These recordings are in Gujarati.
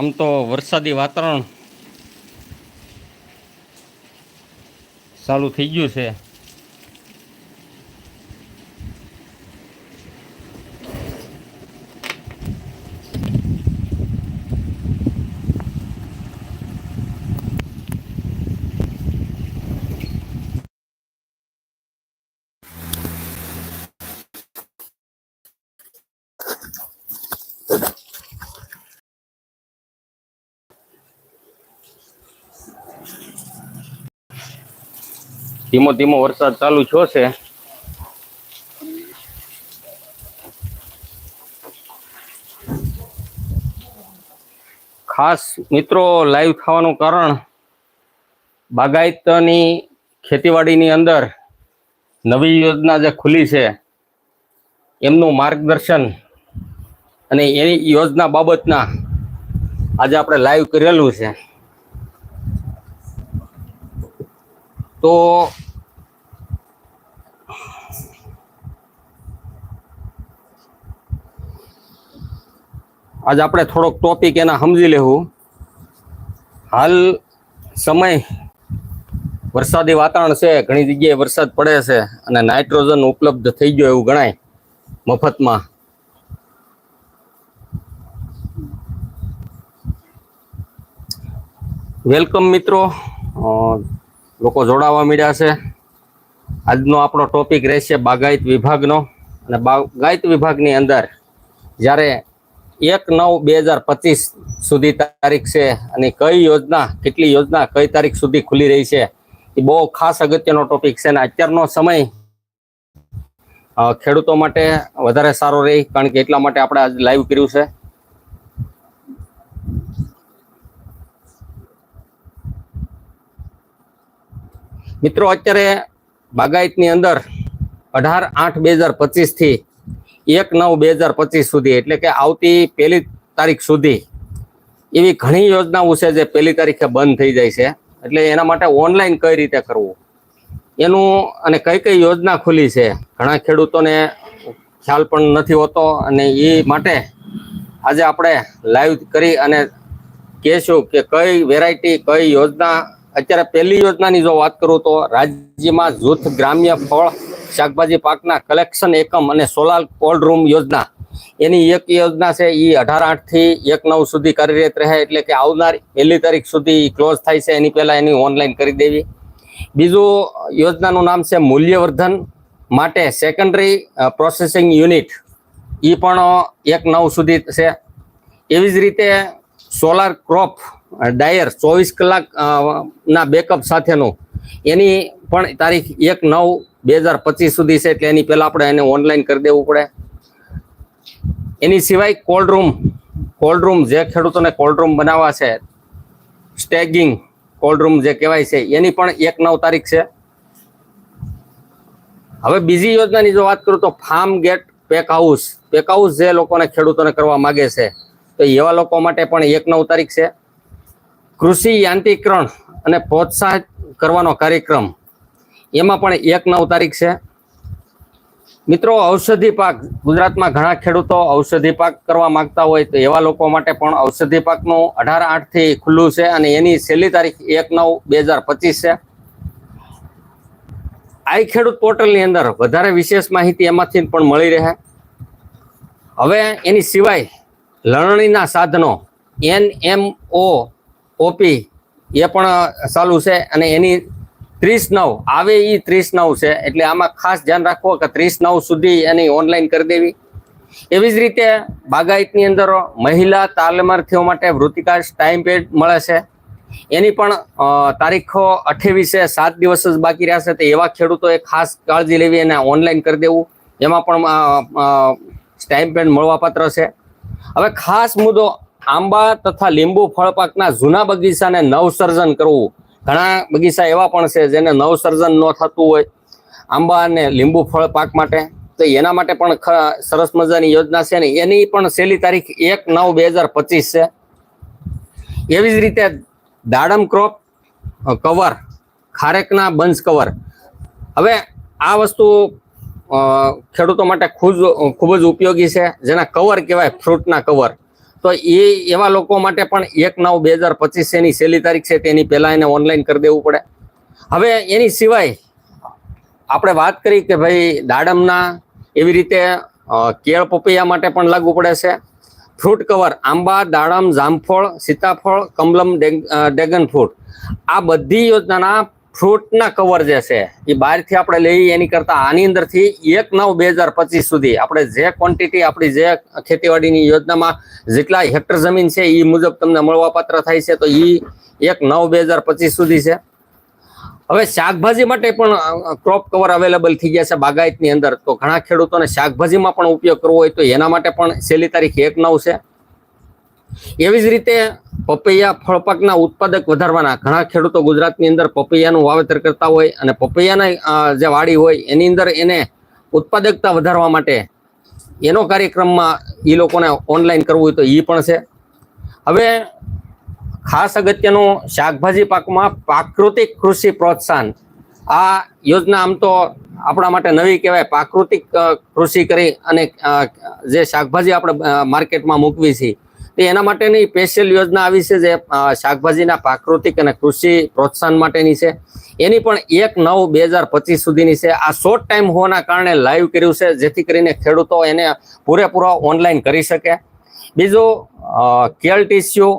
આમ તો વરસાદી વાતાવરણ ચાલુ થઈ ગયું છે. ધીમો ધીમો વરસાદ ચાલુ થયો છે. ખાસ મિત્રો લાઈવ થવાનું કારણ બાગાયતની ખેતીવાડીની અંદર નવી યોજના જે ખુલી છે, એમનું માર્ગદર્શન અને એની યોજના બાબતના આજે આપણે લાઈવ કરેલું છે. તો આજ આપણે થોડોક ટોપિક એના સમજી લેવું. હાલ સમય વરસાદી વાતાવરણ છે, ઘણી જગ્યાએ વરસાદ પડે છે અને નાઇટ્રોજન ઉપલબ્ધ થઈ ગયો એવું ગણાય મફતમાં. વેલકમ મિત્રો. લોકો જોડાવા મળ્યા છે. આજનો આપણો ટોપિક રહેશે બાગાયત વિભાગનો. અને બાગાયત વિભાગની અંદર જ્યારે એક નવ બે હજાર પચીસ સુધી તારીખ છે અને કઈ યોજના, કેટલી યોજના કઈ તારીખ સુધી ખુલી રહી છે, એ બહુ ખાસ અગત્યનો ટોપિક છે અને અત્યારનો સમય ખેડૂતો માટે વધારે સારો રહે કારણ કે એટલા માટે આપણે આજ લાઈવ કર્યું છે. મિત્રો, અત્યારે બાગાયતની અંદર અઢાર આઠ બે હજાર પચીસથી એક નવ બે હજાર પચીસ સુધી, એટલે કે આવતી પહેલી તારીખ સુધી એવી ઘણી યોજનાઓ છે જે પહેલી તારીખે બંધ થઈ જાય છે. એટલે એના માટે ઓનલાઈન કઈ રીતે કરવું? એનું અને કઈ કઈ યોજના ખુલી છે? ઘણા ખેડૂતોને ખ્યાલ પણ નથી હોતો અને એ માટે આજે આપણે લાઈવ કરી અને કહેશું કે કઈ વેરાયટી કઈ યોજના અત્યારે પહેલી યોજનાની જો વાત કરું તો રાજ્યમાં જૂથ ગ્રામ્ય ફળ શાકભાજી પાકના કલેક્શન એકમ અને સોલાર કોલ્ડ રૂમ યોજના. એની એક યોજના છે એ અઢાર આઠથી એક નવ સુધી કાર્યરત રહે એટલે કે આવનાર પહેલી તારીખ સુધી ક્લોઝ થાય છે. એની પહેલાં એની ઓનલાઈન કરી દેવી. બીજું યોજનાનું નામ છે, મૂલ્યવર્ધન માટે સેકન્ડરી પ્રોસેસિંગ યુનિટ એ પણ એક નવ સુધી છે. એવી જ રીતે સોલાર ક્રોપ ડાયર ચોવીસ કલાક ના બેકઅપ સાથેનું. એની પણ તારીખ એક નવ બે હજાર પચીસ સુધી છે, એટલે એની પહેલા આપણે એને ઓનલાઈન કરી દેવું પડે. એની સિવાય કોલ્ડ રૂમ જે ખેડૂતોને કોલ્ડ રૂમ બનાવવા છે સ્ટેગિંગ કોલ્ડ રૂમ જે કહેવાય છે, એની પણ એક નવ તારીખ છે. હવે બીજી યોજનાની જો વાત કરું તો farm gate pack house pack house જે લોકોને ખેડૂતોને કરવા માગે છે તો એવા લોકો માટે પણ એક નવ તારીખ છે. કૃષિ યાંત્રિકરણ અને પ્રોત્સાહિત કરવાનો કાર્યક્રમ, એમાં પણ એક નવ તારીખ છે. મિત્રો, ઔષધિ પાક, ગુજરાતમાં ઘણા ખેડૂતો ઔષધિ પાક કરવા માંગતા હોય તો એવા લોકો માટે પણ ઔષધિ પાકનું અઢાર આઠથી ખુલ્લું છે અને એની છેલ્લી તારીખ એક નવ બે હજાર પચીસ છે. આઈ ખેડૂત પોર્ટલની અંદર વધારે વિશેષ માહિતી એમાંથી પણ મળી રહે. હવે એની સિવાય લણણીના સાધનો એન એમ ઓ ઓપી એ પણ ચાલુ છે અને એની ત્રીસ નવ, આવે એ ત્રીસ નવ છે. એટલે આમાં ખાસ ધ્યાન રાખવો કે ત્રીસ નવ સુધી એની ઓનલાઈન કરી દેવી. એવી જ રીતે બાગાયતની અંદર મહિલા તાલમાર્થીઓ માટે વૃત્તિકાશ ટાઈમ પેડ મળે છે. એની પણ તારીખો અઠ્યાવીસે સાત દિવસ જ બાકી રહ્યા છે. તો એવા ખેડૂતોએ ખાસ કાળજી લેવી અને ઓનલાઈન કરી દેવું. એમાં પણ સ્ટાઇમ્પેન્ડ મળવાપાત્ર છે. હવે ખાસ મુદ્દો આંબા તથા લીંબુ ફળ પાકના જૂના બગીચાને નવસર્જન કરવું. ઘણા બગીચા એવા પણ છે જેને નવસર્જન ન થતું હોય. આંબા અને લીંબુ ફળ પાક માટે. તો એના માટે પણ સરસ મજાની યોજના છે ને એની પણ છેલ્લી તારીખ એક નવ બે હજાર પચીસ છે. એવી જ રીતે દાડમ ક્રોપ કવર, ખારેકના બંસ કવર. હવે આ વસ્તુ ખેડૂતો માટે ખૂબ ખૂબ જ ઉપયોગી છે જેના કવર કહેવાય ફ્રૂટના કવર તો એ એવા લોકો માટે પણ એક નવ બે હજાર પચીસ એની છેલ્લી તારીખ છે તેની પહેલાં એને ઓનલાઈન કરી દેવું પડે. હવે એની સિવાય આપણે વાત કરી કે ભાઈ દાડમના એવી રીતે કેળ પપૈયા માટે પણ લાગુ પડે છે. ફ્રૂટ કવર આંબા દાડમ જામફળ સીતાફળ કમલમ ડેગ- અ, ફ્રૂટ. આ બધી યોજનાના ફ્રૂટના કવર જે છે એ બહારથી આપણે લઈએ, એની કરતા આની અંદરથી એક નવ બે હજાર પચીસ સુધી આપણે જે ક્વોન્ટિટી આપણી જે ખેતીવાડીની યોજનામાં જેટલા હેક્ટર જમીન છે એ મુજબ તમને મળવાપાત્ર થાય છે, તો એ એક નવ બે હજાર પચીસ સુધી છે. હવે શાકભાજી માટે પણ ક્રોપ કવર અવેલેબલ થઈ ગયા છે બાગાયતની અંદર. તો ઘણા ખેડૂતોને શાકભાજીમાં પણ ઉપયોગ કરવો હોય તો એના માટે પણ છેલ્લી તારીખ એક નવ છે. એવી જ રીતે પપૈયા ફળપાકના ઉત્પાદક વધારવાના. ઘણા ખેડૂતો ગુજરાતની અંદર પપૈયાનું વાવેતર કરતા હોય અને પપૈયાના જે વાડી હોય, એની અંદર એને ઉત્પાદકતા વધારવા માટે એનો કાર્યક્રમમાં એ લોકોને ઓનલાઈન કરવું હોય તો એ પણ છે. હવે ખાસ અગત્યનું શાકભાજી પાકમાં પ્રાકૃતિક કૃષિ પ્રોત્સાહન. આ યોજના આમ તો આપણા માટે નવી કહેવાય. પ્રાકૃતિક કૃષિ કરી અને જે શાકભાજી આપણે માર્કેટમાં મૂકવી છે તે એના માટેની સ્પેશિયલ યોજના આવી છે જે શાકભાજીના પ્રાકૃતિક અને કૃષિ પ્રોત્સાહન માટેની છે. એની પણ એક નવ બે હજાર પચીસ સુધીની છે. આ શોર્ટ ટાઈમ હોવાના કારણે લાઈવ કર્યું છે, જેથી કરીને ખેડૂતો એને પૂરેપૂરો ઓનલાઈન કરી શકે. બીજું કેળ ટીસ્યુ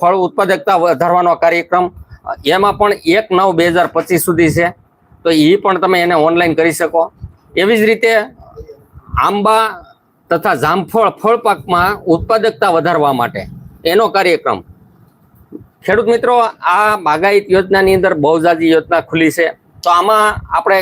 ફળ ઉત્પાદકતા વધારવાનો કાર્યક્રમ, એમાં પણ એક નવ બે હજાર પચીસ સુધી છે. તો એ પણ તમે એને ઓનલાઈન કરી શકો. એવી જ રીતે આંબા તથા જામફળ ફળ પાકમાં ઉત્પાદકતા વધારવા માટે એનો કાર્યક્રમ. ખેડૂત મિત્રો, આ બાગાયત યોજનાની અંદર બહુજાજી યોજના ખુલી છે. તો આમાં આપણે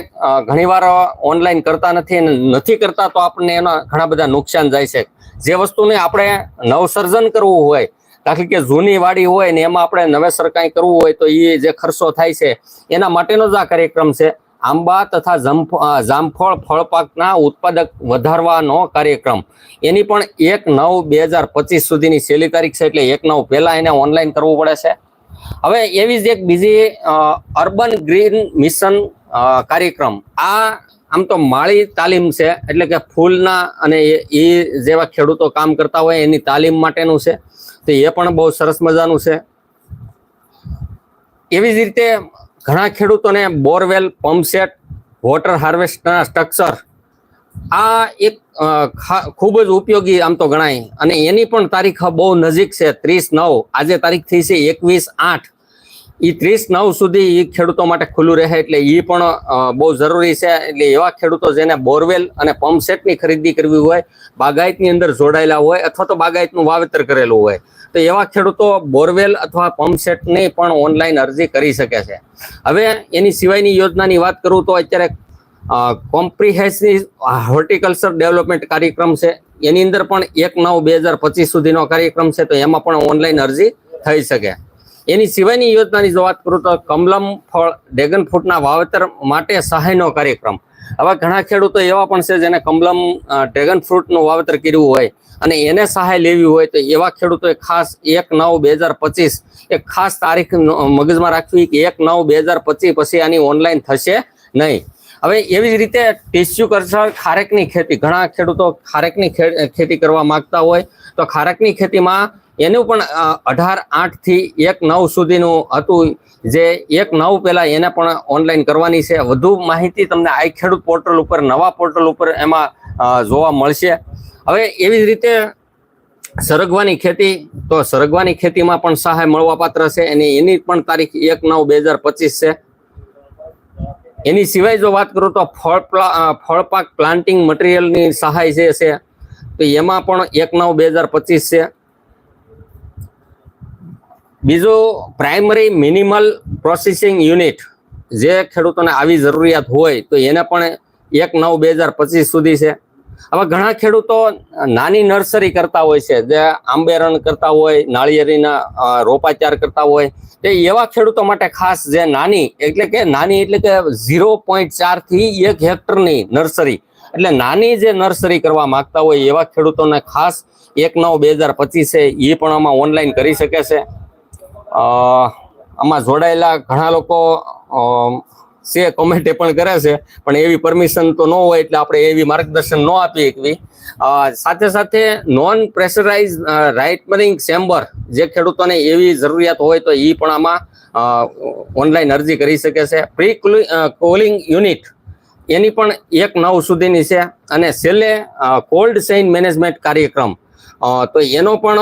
ઘણીવાર ઓનલાઈન કરતા નથી નથી કરતા તો આપણને એના ઘણા બધા નુકસાન જાય છે. જે વસ્તુને આપણે નવસર્જન કરવું હોય, દાખલા કે જૂની વાડી હોય ને એમાં આપણે નવેસર કાંઈ કરવું હોય તો એ જે ખર્ચો થાય છે, એના માટેનો જ આ કાર્યક્રમ છે. આંબા તથા જામફળ ફળપાકના ઉત્પાદક વધારવાનો કાર્યક્રમ. એની પણ એક નવ બે હજાર પચીસ સુધીની છેલ્લી તારીખ છે એટલે એક નવ પહેલા એને ઓનલાઈન કરવું પડે છે. હવે એવી જ એક બીજી અર્બન ગ્રીન મિશન કાર્યક્રમ. આ આમ તો માળી તાલીમ છે, એટલે કે ફૂલના અને એ જેવા ખેડૂતો કામ કરતા હોય એની તાલીમ માટેનું છે. તો એ પણ બહુ સરસ મજાનું છે. એવી જ રીતે ઘણા ખેડૂતોને બોરવેલ, પંપસેટ, વોટર હાર્વેસ્ટના સ્ટ્રક્ચર આ એક ખૂબ જ ઉપયોગી આમ તો ગણાય. અને એની પણ તારીખ બહુ નજીક છે, ત્રીસ નવ. આજે તારીખ થઈ છે એકવીસ આઠ. એ ત્રીસ નવ સુધી એ ખેડૂતો માટે ખુલ્લું રહે એટલે એ પણ બહુ જરૂરી છે. એટલે એવા ખેડૂતો જેને બોરવેલ અને પંપ સેટની ખરીદી કરવી હોય, બાગાયતની અંદર જોડાયેલા હોય અથવા તો બાગાયતનું વાવેતર કરેલું હોય, તો એવા ખેડૂતો બોરવેલ અથવા પંપ સેટની પણ ઓનલાઈન અરજી કરી શકે છે. હવે એની સિવાયની યોજનાની વાત કરું તો અત્યારે કોમ્પ્રિહેન્સિવ હોર્ટિકલ્ચર ડેવલપમેન્ટ કાર્યક્રમ છે. એની અંદર પણ એક નવ બે હજાર પચીસ સુધીનો કાર્યક્રમ છે, તો એમાં પણ ઓનલાઈન અરજી થઈ શકે. એની સિવાયની યોજનાની જો વાત કરું તો કમલમ ફળ ડ્રેગન ફ્રૂટના વાવેતર માટે સહાયનો કાર્યક્રમ. હવે ઘણા ખેડૂતો એવા પણ છે જેને કમલમ ડ્રેગન ફ્રૂટનું વાવેતર કર્યું હોય અને એને સહાય લેવી હોય તો એવા ખેડૂતોએ ખાસ એક નવ બે હજાર પચીસ, એક ખાસ તારીખ મગજમાં રાખવી કે એક નવ બે હજાર પચીસ પછી આની ઓનલાઈન થશે નહીં. હવે એવી જ રીતે ટીસ્યુ કલ્ચર ખારેકની ખેતી, ઘણા ખેડૂતો ખારેકની ખેતી કરવા માંગતા હોય તો ખારેકની ખેતીમાં એનું પણ અઢાર આઠથી એક નવ સુધીનું હતું, જે એક નવ પહેલા એને પણ ઓનલાઈન કરવાની છે. વધુ માહિતી તમને આઈ ખેડૂત પોર્ટલ ઉપર, નવા પોર્ટલ ઉપર એમાં જોવા મળશે. હવે એવી જ રીતે સરગવાની ખેતી, તો સરગવાની ખેતીમાં પણ સહાય મળવાપાત્ર છે, અને એની પણ તારીખ એક નવ બે હજાર પચીસ છે. એની સિવાય જો વાત કરું તો ફળ ફળપાક પ્લાન્ટિંગ મટીરિયલની સહાય જે છે, તો એમાં પણ એક નવ બે હજાર પચીસ છે. બીજું પ્રાઇમરી મિનિમલ પ્રોસેસિંગ યુનિટ જે ખેડૂતોને આવી જરૂરિયાત હોય, તો એને પણ એક નવ બે હજાર પચીસ સુધી છે. હવે ઘણા ખેડૂતો નાની નર્સરી કરતા હોય છે, જે આંબેરણ કરતા હોય, નાળિયેરીના રોપાચાર કરતા હોય, તે એવા ખેડૂતો માટે ખાસ જે નાની, એટલે કે નાની એટલે કે ઝીરો પોઈન્ટ ચારથી એક હેક્ટરની નર્સરી, એટલે નાની જે નર્સરી કરવા માંગતા હોય એવા ખેડૂતોને ખાસ એક નવ બે હજાર પચીસ એ પણ આમાં ઓનલાઈન કરી શકે છે. આમાં જોડાયેલા ઘણા લોકો છે કોમેન્ટ પણ કરે છે, પણ એવી પરમિશન તો ન હોય એટલે આપણે એવી માર્ગદર્શન ન આપી શકવી સાથે સાથે નોન પ્રેશરાઇઝ રાઇટમરિંગ ચેમ્બર જે ખેડૂતોને એવી જરૂરિયાત હોય તો એ પણ આમાં ઓનલાઈન અરજી કરી શકે છે. પ્રી કોલિંગ યુનિટ એની પણ એક નવ સુધીની છે અને છેલ્લે કોલ્ડ ચેઇન મેનેજમેન્ટ કાર્યક્રમ તો એનો પણ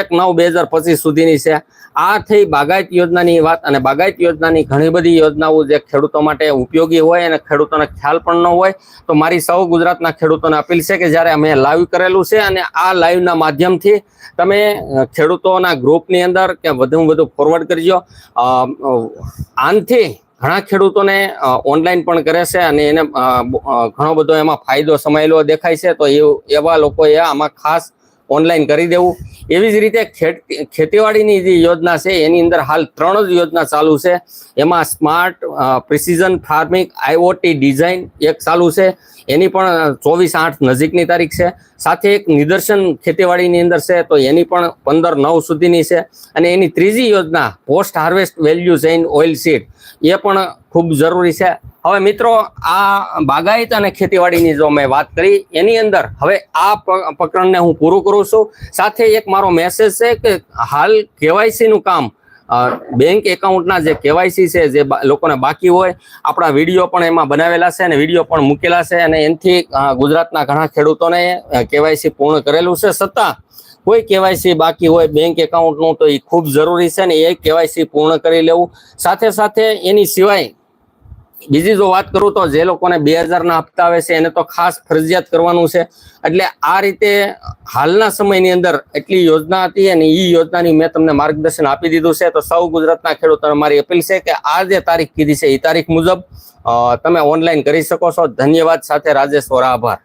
એક નવ બે હજાર પચીસ સુધીની છે. આ થઈ બાગાયત યોજનાની વાત અને બાગાયત યોજનાની ઘણી બધી યોજનાઓ જે ખેડૂતો માટે ઉપયોગી હોય અને ખેડૂતોને ખ્યાલ પણ ન હોય, તો મારી સૌ ગુજરાતના ખેડૂતોને અપીલ છે કે જ્યારે અમે લાઈવ કરેલું છે અને આ લાઈવના માધ્યમથી તમે ખેડૂતોના ગ્રુપની અંદર કે વધુમાં વધુ ફોરવર્ડ કરજો. આનથી ઘણા ખેડૂતોને ઓનલાઈન પણ કરે છે અને એને ઘણો બધો એમાં ફાયદો સમાયેલો દેખાય છે. તો એવા લોકોએ આમાં ખાસ ઓનલાઈન કરી દેવું. એવી જ રીતે ખેત- ખેતીવાડીની જે યોજના છે, એની અંદર હાલ ત્રણ જ યોજના ચાલુ છે. એમાં smart precision farming IOT design એક ચાલુ છે. એની પણ ચોવીસ આઠ નજીકની તારીખ છે. સાથે એક નિદર્શન ખેતીવાડીની અંદર છે, તો એની પણ પંદર નવ સુધીની છે. અને એની ત્રીજી યોજના, post harvest value chain oil seed, એ પણ ખૂબ જરૂરી છે. હવે મિત્રો, આ બાગાયત અને ખેતીવાડીની જો મેં વાત કરી, એની અંદર હવે આ પ્રકરણને હું પૂરું કરું છું. સાથે એક મારો મેસેજ છે કે હાલ કેવાયસીનું કામ બેંક એકાઉન્ટના જે કેવાયસી છે, જે લોકોને બાકી હોય, આપણા વીડિયો પણ એમાં બનાવેલા છે અને વીડિયો પણ મૂકેલા છે અને એનાથી ગુજરાતના ઘણા ખેડૂતોને કેવાયસી પૂર્ણ કરેલું છે. છતાં કોઈ કેવાયસી બાકી હોય બેંક એકાઉન્ટનું તો એ ખૂબ જરૂરી છે ને એ કેવાયસી પૂર્ણ કરી લેવું. સાથે સાથે એની સિવાય બીજી જો વાત કરું તો જે લોકોને બે હજારના હપ્તા આવે છે, એને તો ખાસ ફરજિયાત કરવાનું છે. એટલે આ રીતે હાલના સમયની અંદર એટલી યોજના હતી અને એ યોજનાની મેં તમને માર્ગદર્શન આપી દીધું છે. તો સૌ ગુજરાતના ખેડૂતોને મારી અપીલ છે કે આ જે તારીખ કીધી છે એ તારીખ મુજબ તમે ઓનલાઈન કરી શકો છો. ધન્યવાદ સાથે રાજેશ વોરા, આભાર.